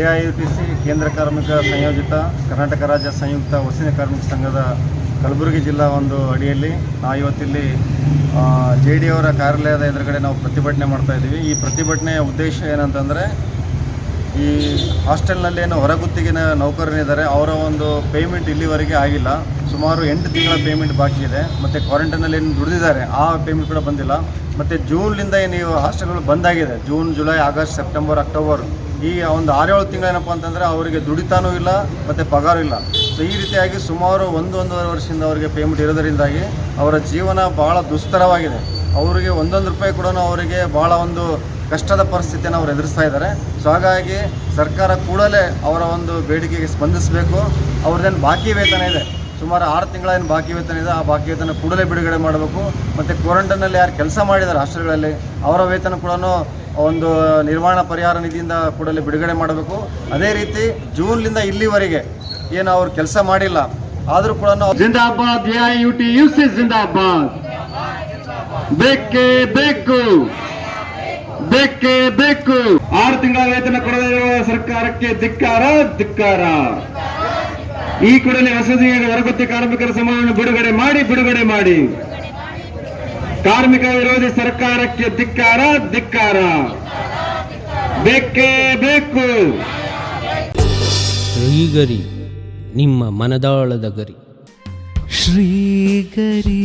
C ಕೇಂದ್ರ ಕಾರ್ಮಿಕ ಸಂಯೋಜಿತ ಕರ್ನಾಟಕ ರಾಜ್ಯ ಸಂಯುಕ್ತ ವಸತಿ ಕಾರ್ಮಿಕ ಸಂಘದ ಕಲಬುರಗಿ ಜಿಲ್ಲಾ ಒಂದು ಅಡಿಯಲ್ಲಿ ನಾವು ಇವತ್ತಿಲ್ಲಿ ಜೆ ಡಿ ಅವರ ಕಾರ್ಯಾಲಯದ ಎದುರುಗಡೆ ನಾವು ಪ್ರತಿಭಟನೆ ಮಾಡ್ತಾ ಇದ್ದೀವಿ. ಈ ಪ್ರತಿಭಟನೆಯ ಉದ್ದೇಶ ಏನಂತಂದರೆ, ಈ ಹಾಸ್ಟೆಲ್ನಲ್ಲಿ ಏನು ಹೊರಗುತ್ತಿಗಿನ ನೌಕರನಿದ್ದಾರೆ ಅವರ ಒಂದು ಪೇಮೆಂಟ್ ಇಲ್ಲಿವರೆಗೆ ಆಗಿಲ್ಲ. ಸುಮಾರು ಎಂಟು ತಿಂಗಳ ಪೇಮೆಂಟ್ ಬಾಕಿ ಇದೆ. ಮತ್ತು ಕ್ವಾರಂಟೈನಲ್ಲಿ ಏನು ದುಡಿದಿದ್ದಾರೆ, ಆ ಪೇಮೆಂಟ್ ಕೂಡ ಬಂದಿಲ್ಲ. ಮತ್ತು ಜೂನ್ಲಿಂದ ಏನು ಹಾಸ್ಟೆಲ್ಗಳು ಬಂದಾಗಿದೆ June, July, August, September, October ಈ ಒಂದು ಆರೇಳು ತಿಂಗಳೇನಪ್ಪ ಅಂತಂದರೆ ಅವರಿಗೆ ದುಡಿತಾನೂ ಇಲ್ಲ, ಮತ್ತು ಪಗಾರ ಇಲ್ಲ. ಸೊ ಈ ರೀತಿಯಾಗಿ ಸುಮಾರು ಒಂದು ಒಂದೂವರೆ ವರ್ಷದಿಂದ ಅವರಿಗೆ ಪೇಮೆಂಟ್ ಇರೋದರಿಂದಾಗಿ ಅವರ ಜೀವನ ಭಾಳ ದುಸ್ತರವಾಗಿದೆ. ಅವರಿಗೆ ಒಂದೊಂದು ರೂಪಾಯಿ ಕೂಡ ಅವರಿಗೆ ಭಾಳ ಒಂದು ಕಷ್ಟದ ಪರಿಸ್ಥಿತಿಯನ್ನು ಅವರು ಎದುರಿಸ್ತಾ ಇದ್ದಾರೆ. ಸೊ ಹಾಗಾಗಿ ಸರ್ಕಾರ ಕೂಡಲೇ ಅವರ ಒಂದು ಬೇಡಿಕೆಗೆ ಸ್ಪಂದಿಸಬೇಕು. ಅವ್ರದ್ದೇನು ಬಾಕಿ ವೇತನ ಇದೆ. ಸುಮಾರು ಆರು ತಿಂಗಳ ಏನು ಬಾಕಿ ವೇತನ ಇದೆ, ಆ ಬಾಕಿ ವೇತನ ಕೂಡಲೇ ಬಿಡುಗಡೆ ಮಾಡಬೇಕು. ಮತ್ತು ಕ್ವಾರಂಟೈನಲ್ಲಿ ಯಾರು ಕೆಲಸ ಮಾಡಿದ್ದಾರೆ ಹಾಸ್ಟೆಲ್ಗಳಲ್ಲಿ ಅವರ ವೇತನ ಕೂಡ ಒಂದು ನಿರ್ಮಾಣ ಪರಿಹಾರ ನಿಧಿಯಿಂದ ಕೂಡಲೇ ಬಿಡುಗಡೆ ಮಾಡಬೇಕು. ಅದೇ ರೀತಿ ಜೂನ್ಲಿಂದ ಇಲ್ಲಿವರೆಗೆ ಏನು ಅವ್ರು ಕೆಲಸ ಮಾಡಿಲ್ಲ. ಆದರೂ ಕೂಡ ಜಿಂದಾಬಾದ್ ಯು ಟಿ ಯು ಸಿ ಬೇಕೇ ಬೇಕು. ಬೇಕೇ ಬೇಕು. ಆರು ತಿಂಗಳ ವೇತನ ಕೊಡದೇ ಸರ್ಕಾರಕ್ಕೆ ಧಿಕ್ಕಾರ ಧಿಕ್ಕಾರ. ಈ ಕೂಡಲೇ ವಸತಿ ಹೊರಗುತ್ತಿ ಕಾರ್ಮಿಕರ ಸಮಯವನ್ನು ಬಿಡುಗಡೆ ಮಾಡಿ ಬಿಡುಗಡೆ ಮಾಡಿ. ಕಾರ್ಮಿಕ ವಿರೋಧಿ ಸರ್ಕಾರಕ್ಕೆ ಧಿಕ್ಕಾರ ಧಿಕ್ಕಾರ. ಬೇಕೇ ಬೇಕು. ಶ್ರೀಗರಿ ನಿಮ್ಮ ಮನದಾಳದ ಗರಿ. ಶ್ರೀಗರಿ.